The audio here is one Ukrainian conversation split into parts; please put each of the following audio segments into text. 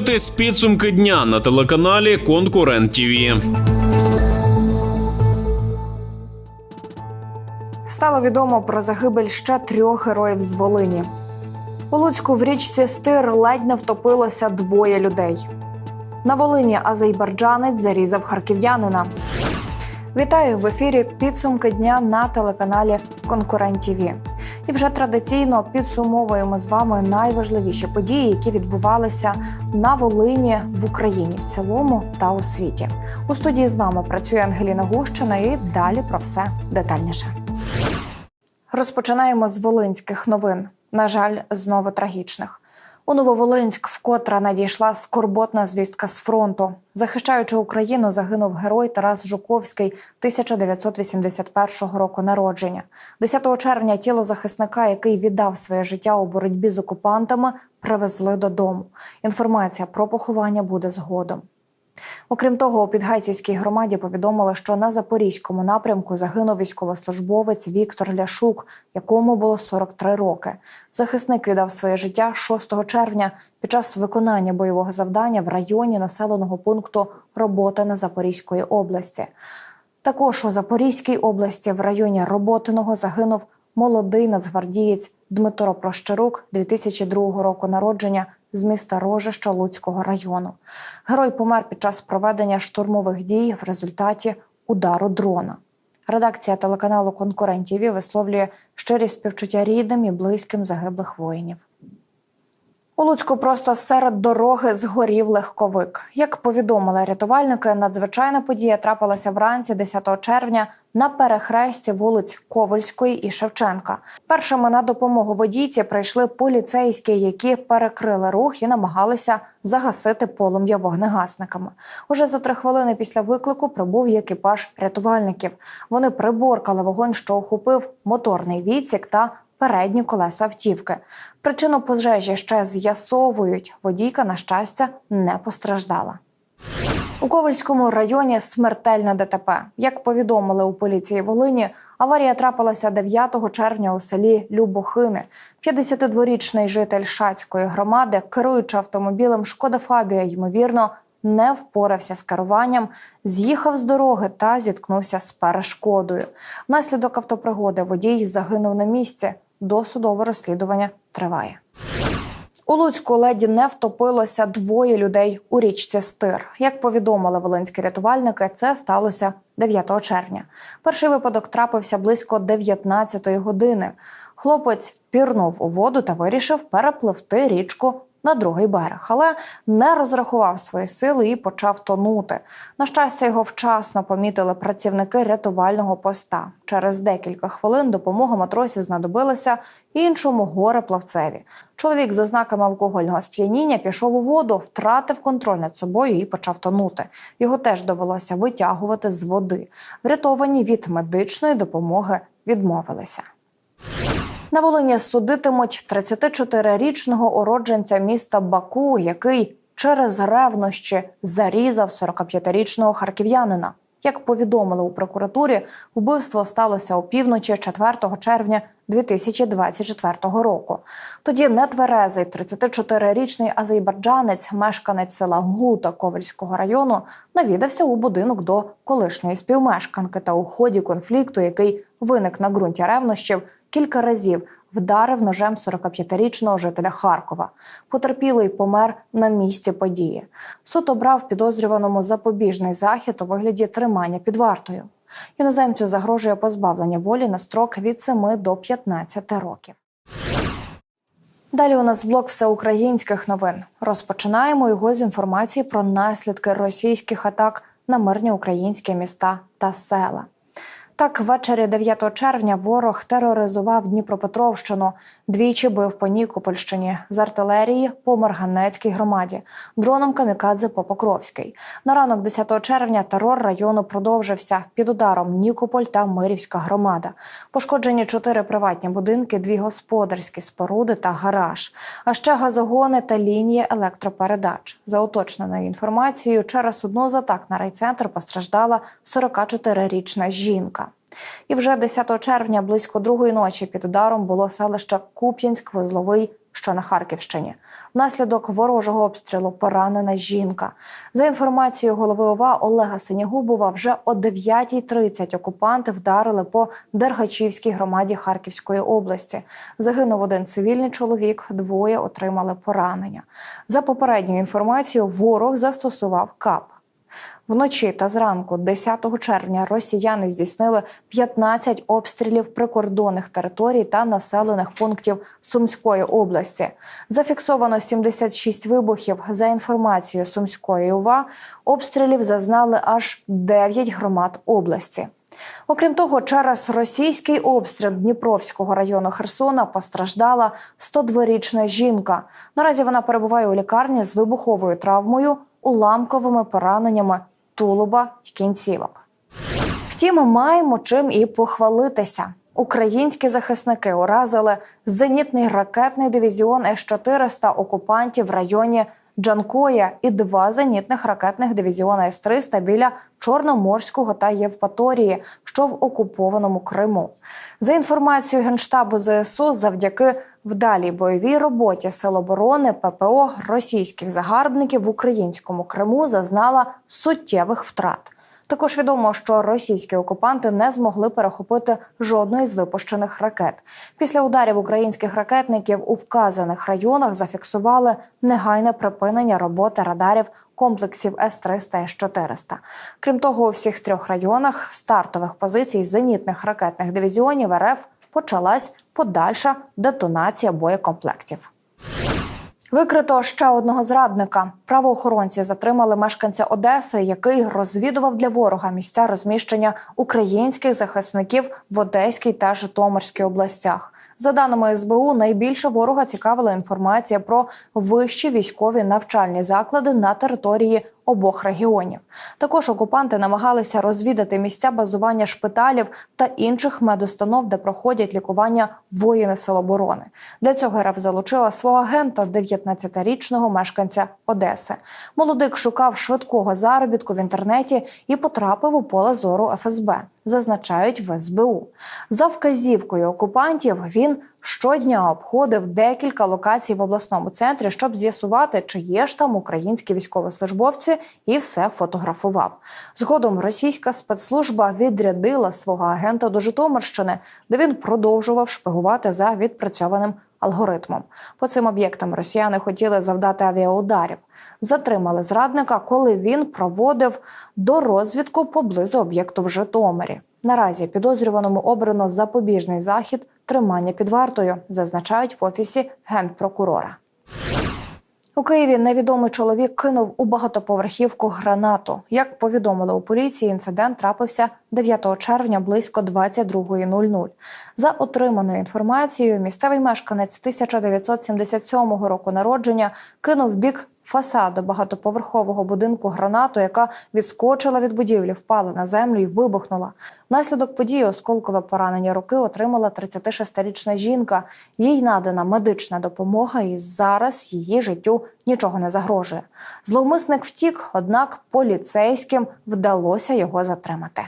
дивитесь підсумки дня на телеканалі Конкурент ТІВІ. Стало відомо про загибель ще трьох героїв з Волині. У Луцьку в річці Стир ледь не втопилося двоє людей. На Волині азербайджанець зарізав харків'янина. Вітаю в ефірі підсумки дня на телеканалі Конкурент ТІВІ. І вже традиційно підсумовуємо з вами найважливіші події, які відбувалися на Волині в Україні в цілому та у світі. У студії з вами працює Ангеліна Гущина і далі про все детальніше. Розпочинаємо з волинських новин. На жаль, знову трагічних. У Нововолинськ вкотре надійшла скорботна звістка з фронту. Захищаючи Україну, загинув герой Тарас Жуковський 1981 року народження. 10 червня тіло захисника, який віддав своє життя у боротьбі з окупантами, привезли додому. Інформація про поховання буде згодом. Окрім того, у Підгайцівській громаді повідомили, що на запорізькому напрямку загинув військовослужбовець Віктор Ляшук, якому було 43 роки. Захисник віддав своє життя 6 червня під час виконання бойового завдання в районі населеного пункту роботи на Запорізької області. Також у Запорізькій області в районі Роботиного загинув молодий нацгвардієць Дмитро Прощерук 2002 року народження з міста Рожища Луцького району. Герой помер під час проведення штурмових дій в результаті удару дрона. Редакція телеканалу Конкурент ТІВІ висловлює щирі співчуття рідним і близьким загиблих воїнів. У Луцьку просто серед дороги згорів легковик. Як повідомили рятувальники, надзвичайна подія трапилася вранці 10 червня на перехресті вулиць Ковальської і Шевченка. Першими на допомогу водійці прийшли поліцейські, які перекрили рух і намагалися загасити полум'я вогнегасниками. Уже за три хвилини після виклику прибув екіпаж рятувальників. Вони приборкали вогонь, що охопив моторний відсік та передні колеса автівки. Причину пожежі ще з'ясовують. Водійка, на щастя, не постраждала. У Ковальському районі смертельне ДТП. Як повідомили у поліції Волині, аварія трапилася 9 червня у селі Любохини. 52-річний житель Шацької громади, керуючи автомобілем Шкода Фабія, ймовірно, не впорався з керуванням, з'їхав з дороги та зіткнувся з перешкодою. Внаслідок автопригоди водій загинув на місці. Досудове розслідування триває. У Луцьку леді не втопилося двоє людей у річці Стир. Як повідомили волинські рятувальники, це сталося 9 червня. Перший випадок трапився близько 19-ї години. Хлопець пірнув у воду та вирішив перепливти річку на другий берег, але не розрахував свої сили і почав тонути. На щастя, його вчасно помітили працівники рятувального поста. Через декілька хвилин допомога матросі знадобилася іншому горе-плавцеві. Чоловік з ознаками алкогольного сп'яніння пішов у воду, втратив контроль над собою і почав тонути. Його теж довелося витягувати з води. Врятовані від медичної допомоги відмовилися. На Волині судитимуть 34-річного уродженця міста Баку, який через ревнощі зарізав 45-річного харків'янина. Як повідомили у прокуратурі, вбивство сталося опівночі 4 червня 2024 року. Тоді нетверезий 34-річний азербайджанець, мешканець села Гута Ковальського району, навідався у будинок до колишньої співмешканки та у ході конфлікту, який виник на ґрунті ревнощів, кілька разів вдарив ножем 45-річного жителя Харкова. Потерпілий помер на місці події. Суд обрав підозрюваному запобіжний захід у вигляді тримання під вартою. Іноземцю загрожує позбавлення волі на строк від 7 до 15 років. Далі у нас блок всеукраїнських новин. Розпочинаємо його з інформації про наслідки російських атак на мирні українські міста та села. Так, ввечері 9 червня ворог тероризував Дніпропетровщину, двічі бив по Нікопольщині з артилерії по Марганецькій громаді, дроном камікадзе по Покровській. На ранок 10 червня терор району продовжився під ударом Нікополь та Мирівська громада. Пошкоджені чотири приватні будинки, дві господарські споруди та гараж, а ще газогони та лінії електропередач. За уточненою інформацією, через одну з атак на райцентр постраждала 44-річна жінка. І вже 10 червня, близько другої ночі, під ударом було селище Куп'янськ-Вузловий, що на Харківщині. Внаслідок ворожого обстрілу поранена жінка. За інформацією голови ОВА Олега Синігубова, вже о 9.30 окупанти вдарили по Дергачівській громаді Харківської області. Загинув один цивільний чоловік, двоє отримали поранення. За попередньою інформацією, ворог застосував КАП. Вночі та зранку, 10 червня, росіяни здійснили 15 обстрілів прикордонних територій та населених пунктів Сумської області. Зафіксовано 76 вибухів. За інформацією Сумської ОВА, обстрілів зазнали аж 9 громад області. Окрім того, через російський обстріл Дніпровського району Херсона постраждала 102-річна жінка. Наразі вона перебуває у лікарні з вибуховою травмою, уламковими пораненнями тулуба й кінцівок. Втім, маємо чим і похвалитися. Українські захисники уразили зенітний ракетний дивізіон С-400 окупантів в районі Джанкоя і два зенітних ракетних дивізіони С-300 біля Чорноморського та Євпаторії, що в окупованому Криму. За інформацією Генштабу ЗСУ, завдяки вдалій бойовій роботі Сил оборони ППО російських загарбників в українському Криму зазнала суттєвих втрат. Також відомо, що російські окупанти не змогли перехопити жодної з випущених ракет. Після ударів українських ракетників у вказаних районах зафіксували негайне припинення роботи радарів комплексів С-300 і С-400. Крім того, у всіх трьох районах стартових позицій зенітних ракетних дивізіонів РФ почалась подальша детонація боєкомплектів. Викрито ще одного зрадника. Правоохоронці затримали мешканця Одеси, який розвідував для ворога місця розміщення українських захисників в Одеській та Житомирській областях. За даними СБУ, найбільше ворога цікавила інформація про вищі військові навчальні заклади на території обох регіонів. Також окупанти намагалися розвідати місця базування шпиталів та інших медустанов, де проходять лікування воїни Сил оборони. Для цього РФ залучила свого агента, 19-річного мешканця Одеси. Молодик шукав швидкого заробітку в інтернеті і потрапив у поле зору ФСБ. Зазначають в СБУ. За вказівкою окупантів він щодня обходив декілька локацій в обласному центрі, щоб з'ясувати, чи є ж там українські військовослужбовці, і все фотографував. Згодом російська спецслужба відрядила свого агента до Житомирщини, де він продовжував шпигувати за відпрацьованим алгоритмом. По цим об'єктам росіяни хотіли завдати авіаударів. Затримали зрадника, коли він проводив дорозвідку поблизу об'єкту в Житомирі. Наразі підозрюваному обрано запобіжний захід тримання під вартою, зазначають в офісі генпрокурора. У Києві невідомий чоловік кинув у багатоповерхівку гранату. Як повідомили у поліції, інцидент трапився 9 червня близько 22.00. За отриманою інформацією, місцевий мешканець 1977 року народження кинув в бік фасаду багатоповерхового будинку гранату, яка відскочила від будівлі, впала на землю і вибухнула. Внаслідок події осколкове поранення руки отримала 36-річна жінка. Їй надана медична допомога, і зараз її життю нічого не загрожує. Зловмисник втік, однак поліцейським вдалося його затримати.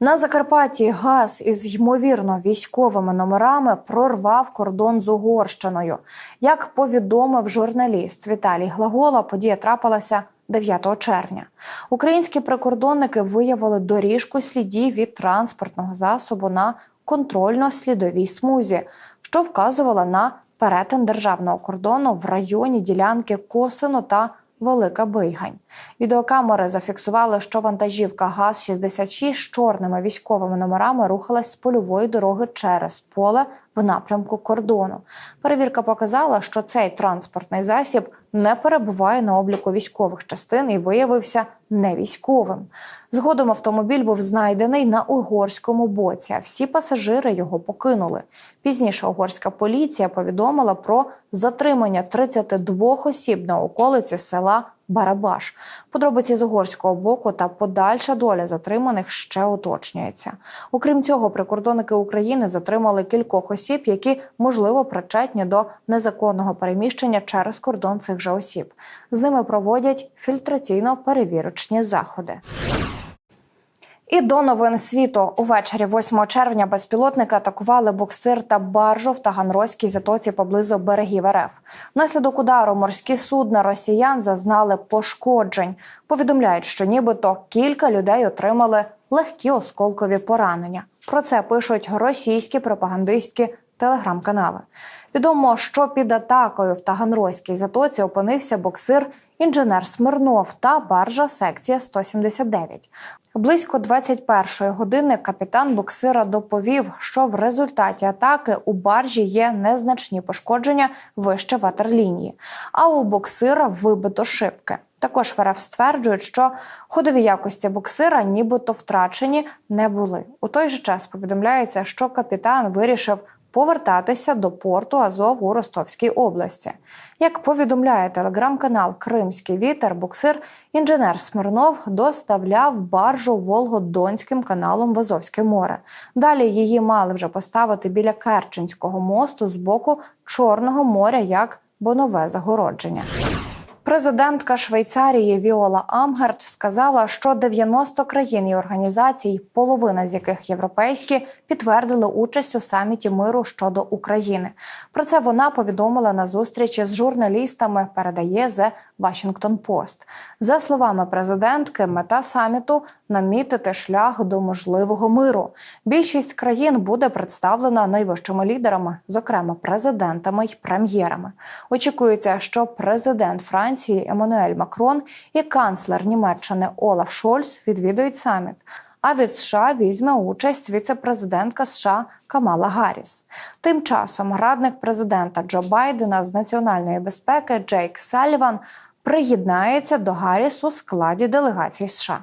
На Закарпатті газ із ймовірно військовими номерами прорвав кордон з Угорщиною. Як повідомив журналіст Віталій Глагола, подія трапилася 9 червня. Українські прикордонники виявили доріжку слідів від транспортного засобу на контрольно-слідовій смузі, що вказувала на перетин державного кордону в районі ділянки Косино та Велика Бийгань. Відеокамери зафіксували, що вантажівка ГАЗ-66 з чорними військовими номерами рухалась з польової дороги через поле в напрямку кордону. Перевірка показала, що цей транспортний засіб не перебуває на обліку військових частин і виявився невійськовим. Згодом автомобіль був знайдений на угорському боці, а всі пасажири його покинули. Пізніше угорська поліція повідомила про затримання 32 осіб на околиці села Барабаш. Подробиці з угорського боку та подальша доля затриманих ще уточнюється. Окрім цього, прикордонники України затримали кількох осіб, які можливо причетні до незаконного переміщення через кордон цих же осіб. З ними проводять фільтраційно-перевірочні заходи. І до новин світу увечері 8 червня безпілотники атакували буксир та баржу в Таганрозькій затоці поблизу берегів РФ. Внаслідок удару морські судна росіян зазнали пошкоджень. Повідомляють, що нібито кілька людей отримали легкі осколкові поранення. Про це пишуть російські пропагандистські телеграм-канали. Відомо, що під атакою в Таганрозькій затоці опинився боксир інженер Смирнов та баржа секція 179. Близько 21-ї години капітан боксира доповів, що в результаті атаки у баржі є незначні пошкодження вище ватерлінії, а у боксира вибито шибки. Також в РФ стверджують, що ходові якості боксира нібито втрачені не були. У той же час повідомляється, що капітан вирішив повертатися до порту Азов у Ростовській області. Як повідомляє телеграм-канал Кримський вітер, буксир інженер Смирнов доставляв баржу Волгодонським каналом в Азовське море. Далі її мали вже поставити біля Керченського мосту з боку Чорного моря як бонове загородження. Президентка Швейцарії Віола Амгерт сказала, що 90 країн і організацій, половина з яких європейські, підтвердили участь у саміті миру щодо України. Про це вона повідомила на зустрічі з журналістами. Передає The Washington Post. За словами президентки, мета саміту намітити шлях до можливого миру. Більшість країн буде представлена найвищими лідерами, зокрема президентами й прем'єрами. Очікується, що президент Франції Еммануель Макрон і канцлер Німеччини Олаф Шольц відвідують саміт. А від США візьме участь віце-президентка США Камала Гарріс. Тим часом радник президента Джо Байдена з національної безпеки Джейк Саліван приєднається до Гарріс у складі делегації США.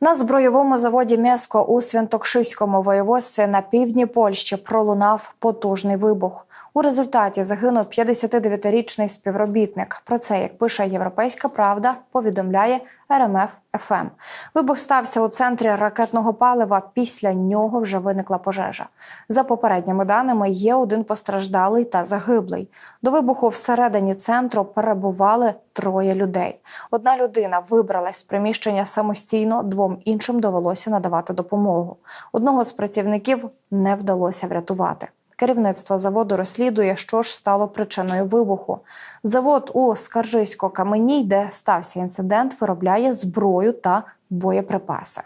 На збройовому заводі Меско у Святокшиському воєводстві на півдні Польщі пролунав потужний вибух. У результаті загинув 59-річний співробітник. Про це, як пише Європейська Правда, повідомляє РМФ ФМ. Вибух стався у центрі ракетного палива. Після нього вже виникла пожежа. За попередніми даними, є один постраждалий та загиблий. До вибуху всередині центру перебували троє людей. Одна людина вибралась з приміщення самостійно, двом іншим довелося надавати допомогу. Одного з працівників не вдалося врятувати. Керівництво заводу розслідує, що ж стало причиною вибуху. Завод у Скаржисько-Каменій, де стався інцидент, виробляє зброю та боєприпаси.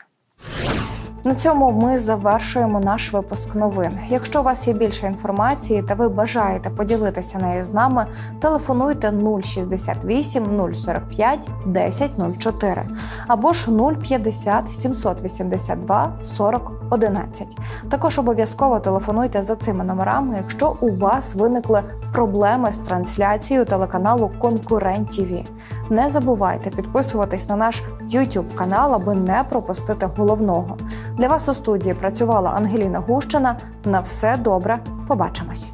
На цьому ми завершуємо наш випуск новин. Якщо у вас є більше інформації та ви бажаєте поділитися нею з нами, телефонуйте 068 045 1004 або ж 050 782 40 11. Також обов'язково телефонуйте за цими номерами, якщо у вас виникли проблеми з трансляцією телеканалу Конкурент ТІВІ. Не забувайте підписуватись на наш YouTube канал, аби не пропустити головного. Для вас у студії працювала Ангеліна Гущина. На все добре, побачимось.